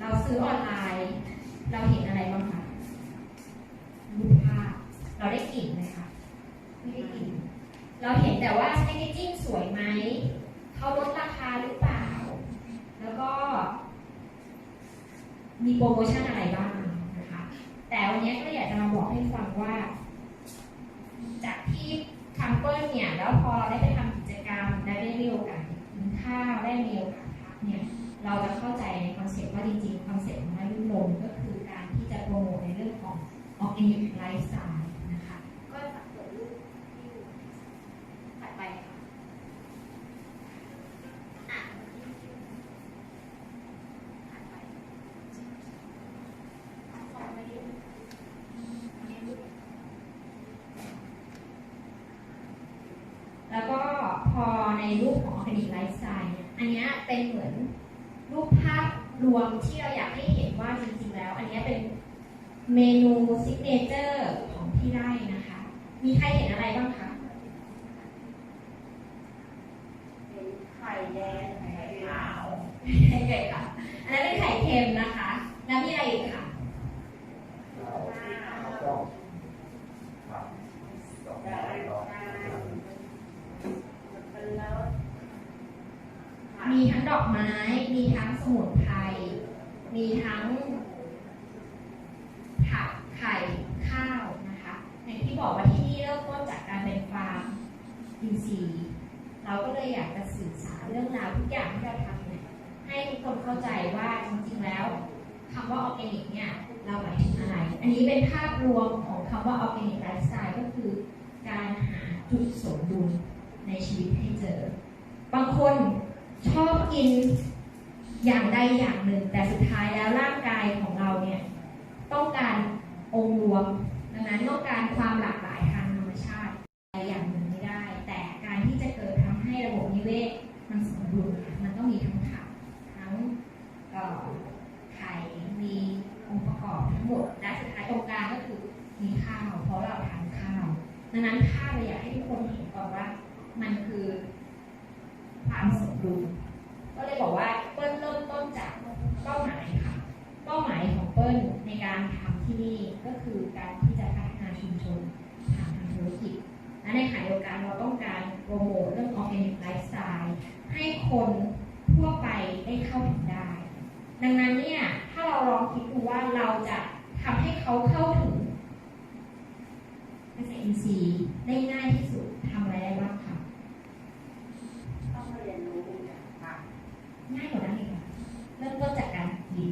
เราซื้อออนไลน์ เราเห็นอะไรบ้างคะรูปภาพเราได้กลิ่นไหมคะไม่ได้กลิ่นเราเห็นแต่ว่าแพคเกจิ้งสวยไหมเขาลดราคาหรือเปล่า แล้วก็ มีโปรโมชั่นอะไรบ้างนะคะ แต่วันนี้ก็อยากจะมาบอกให้ฟังว่า จากที่ทำเปิลเนี่ย แล้วพอเราได้ไปทำกิจกรรมและได้มีโอกาสกินข้าวได้มีโอกาสพัก เราจะเข้าใจในคอนเซ็ปต์ว่าจริงๆคอนเซ็ปต์ของนายรุ่นลมก็คือการที่จะโปรโมทในเรื่องของออร์แกนิกไลฟ์สไตล์นะคะก็จะเปิดรูปให้ดูถัดไปค่ะอะถัดไปแล้วก็พอในรูปของออร์แกนิกไลฟ์สไตล์เนี่ยอันนี้เป็นเหมือน รูปภาพรวมที่เราอยากให้เห็นว่าจริงๆแล้ว อันนี้เป็นเมนูซิกเนเจอร์ของที่ไร่นะคะ มีใครเห็นอะไรบ้างคะ เป็นไข่แดงไข่ขาว ไข่เค็มค่ะ อันนั้นเป็นไข่เค็มนะคะ แล้วมีอะไรอีกคะ แต่ไอ้ข้าวเป็นแล้ว มี ทั้งดอกไม้ มีทั้งสมุนไพร มีทั้งผักไข่ข้าวนะคะอย่างที่บอกว่าที่นี่เริ่มต้นจากการเป็นฟาร์มอินทรีย์เราก็เลยอยากจะสื่อสารเรื่องราวทุกอย่างที่เราทำเนี่ยให้ทุกคนเข้าใจว่าจริงๆแล้วคำว่าออร์แกนิกเนี่ยเราหมายถึงอะไร อันนี้เป็นภาพรวมของคำว่าออร์แกนิกไลฟ์สไตล์ก็คือการหาจุดสมดุลในชีวิตให้เจอ บางคน ชอบกินอย่างใดอย่างหนึ่ง แต่สุดท้ายแล้วร่างกายของเราเนี่ยต้องการองค์รวมดังนั้นต้องการความหลากหลายทางธรรมชาติอย่างหนึ่งไม่ได้ แต่การที่จะเกิดทำให้ระบบนิเวศมันสมดุลมันต้องมีทั้งผักทั้งไข่มีองค์ประกอบทั้งหมดและสุดท้ายตรงกลางก็คือมีข้าวเพราะเราทานข้าวดังนั้นข้าวเราอยากให้ทุกคนเห็นก่อนว่ามันคือความสมดุลก็เลยบอกว่าเปิ้ลเริ่มต้นจากเป้าหมายค่ะ เป้าหมายของเปิ้ลในการทำที่นี่ก็ คือการที่จะพัฒนาชุมชนทางทางธุรกิจ และในขณะเดียวกันเราต้องการโปรโมทเรื่องออร์แกนิกไลฟ์สไตล์ให้คนทั่วไปได้เข้าถึงได้ ดังนั้นเนี่ยถ้าเราลองคิดดูว่าเราจะทำให้เขาเข้าถึงเกษตรอินทรีย์ได้ง่ายที่สุดทำอะไรได้บ้างคะต้องเรียนรู้จากผักง่ายกว่านั้นอีกค่ะเริ่มต้นจากการกิน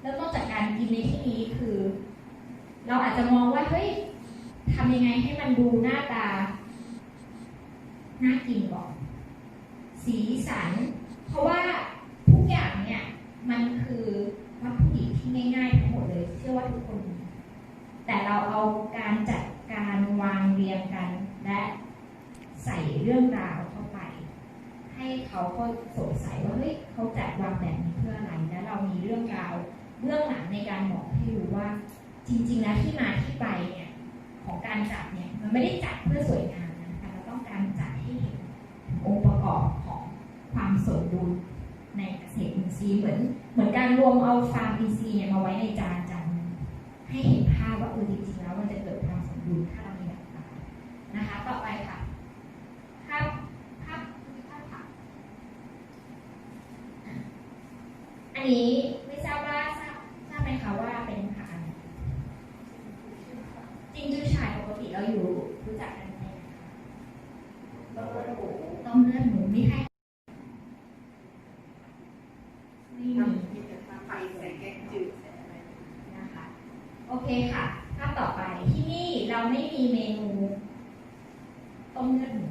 เริ่มต้นจากการกินในที่นี้คือ เราอาจจะมองว่าเฮ้ยทำยังไงให้มันดูหน้าตา น่ากินก่อน สีสัน เพราะว่าทุกอย่างเนี่ยมันคือวัตถุดิบที่ง่ายๆทั้งหมดเลยเชื่อว่าทุกคน แต่เราเอาการจัดการวางเรียงกัน และใส่เรื่องราวเข้าไป ให้เขาก็สงสัยว่าเฮ้ยเขาจัดวางแบบนี้เพื่ออะไรและเรามีเรื่องราวเบื้องหลังในการบอกให้รู้ว่า จริงๆแล้วที่มาที่ไปเนี่ยของการจัดเนี่ยมันไม่ได้จัดเพื่อสวยงามนะแต่เราต้องการจัดให้เห็นองค์ประกอบของความสมดุลในเกษตรอินทรีย์เหมือนเหมือนการรวมเอาฟาร์มอินทรีย์เนี่ยมาไว้ในจานจานให้เห็นภาพว่าเออจริงๆแล้วมันจะเกิดความสมดุลถ้าเรามีหลักการนะคะ ต่อไปค่ะภาพภาพภาพผัก อันนี้ไม่ทราบว่าทราบทราบไหมคะว่าเป็นผักอะไรจริงจูชายปกติเราอยู่รู้จักกันไหมคะ ต้องเรียนรู้ ต้ม เลือดหมูไม่ให้ไม่มีทำที่ไข่ใส่แกงจืดใส่อะไรนะคะ โอเคค่ะภาพต่อไปที่นี่เราไม่มีเมนูต้มเลือดหมู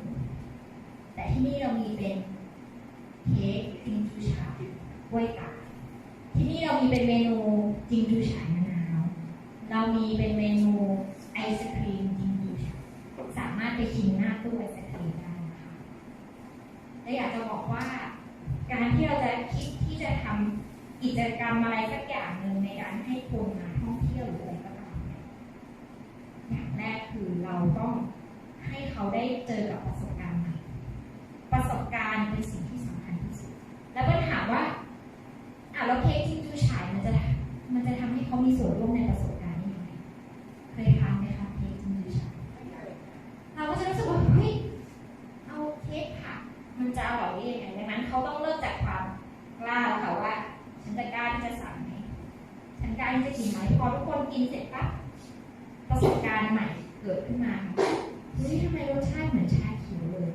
แต่ที่นี่เรามีเป็นเค้กจิงจูชายกล้วยตากที่นี่เรามีเป็นเมนูจิงจูฉายมะนาว เรามีเป็นเมนูไอศครีมจิงจูฉายสามารถไปชิมหน้าตู้ไอศครีม และอยากจะบอกว่า การที่เราจะคิดที่จะทำกิจกรรมอะไรสักอย่างหนึ่งในการให้คนมาท่องเที่ยวหรืออะไรก็ตามอย่างแรกคือเราต้องให้เขาได้เจอกับประสบการณ์ใหม่ประสบการณ์เป็นสิ่ง หรืยังไงดังนั้นเขาต้องเริ่มจากความกล้าแล้วค่ะว่าฉันจะกล้าที่จะสั่งไหมฉันกล้าที่จะกินไหมพอทุกคนกินเสร็จปั๊บประสบการณ์ใหม่เกิดขึ้นมาเฮ้ยทำไมรสชาติเหมือนชาเขียวเลย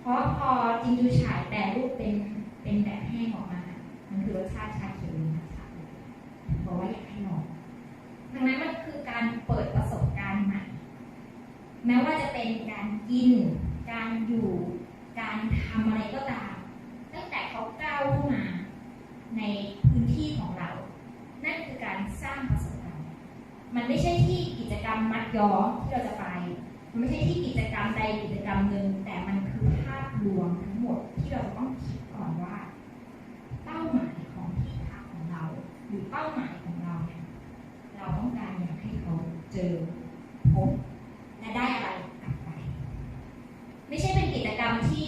เพราะพอจินดูฉายแต่รูปเป็นเป็นแบบแห้งออกมา มันคือรสชาติชาเขียวเนะคะบอกว่าอยากให้หนองดังนั้นมันคือการเปิดประสบการณ์ใหม่ แม้ว่าจะเป็นการกิน การอยู่ การทำอะไรก็ตาม ตั้งแต่เขาก้าวเข้ามาในพื้นที่ของเรา นั่นคือการสร้างประสบการณ์ มันไม่ใช่ที่กิจกรรมมัดย้อมที่เราจะไป มันไม่ใช่ที่กิจกรรมใดกิจกรรมหนึ่งแต่มันคือภาพรวมทั้งหมดที่เราจะต้องคิดก่อนว่า เป้าหมายของที่พักของเราหรือเป้าหมายของเราเนี่ยเราต้องการอยากให้เขาเจอพบและได้อะไรกลับไป ไม่ใช่เป็นกิจกรรมที่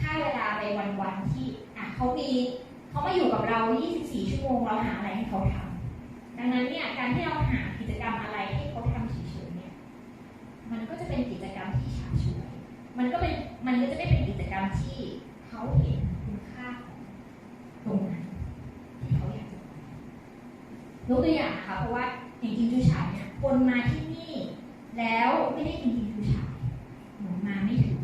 ฆ่าเวลาไปวันๆที่อะ เขามีเขามาอยู่กับเรา 24 ชั่วโมง เราหาอะไรให้เขาทำดังนั้นเนี่ยการที่เราหากิจกรรมอะไรให้เขาทำเฉยๆเนี่ย มันก็จะเป็นกิจกรรมที่ฉาบฉวย มันก็เป็นมันก็จะไม่เป็นกิจกรรมที่เขาเห็นคุณค่าของตรงนั้นที่เขาอยากจะยกตัวอย่างนะคะเพราะว่าอย่างกินจูฉายเนี่ยคนมาที่นี่แล้วไม่ได้กินกินจูฉายหมือมาไม่ถึง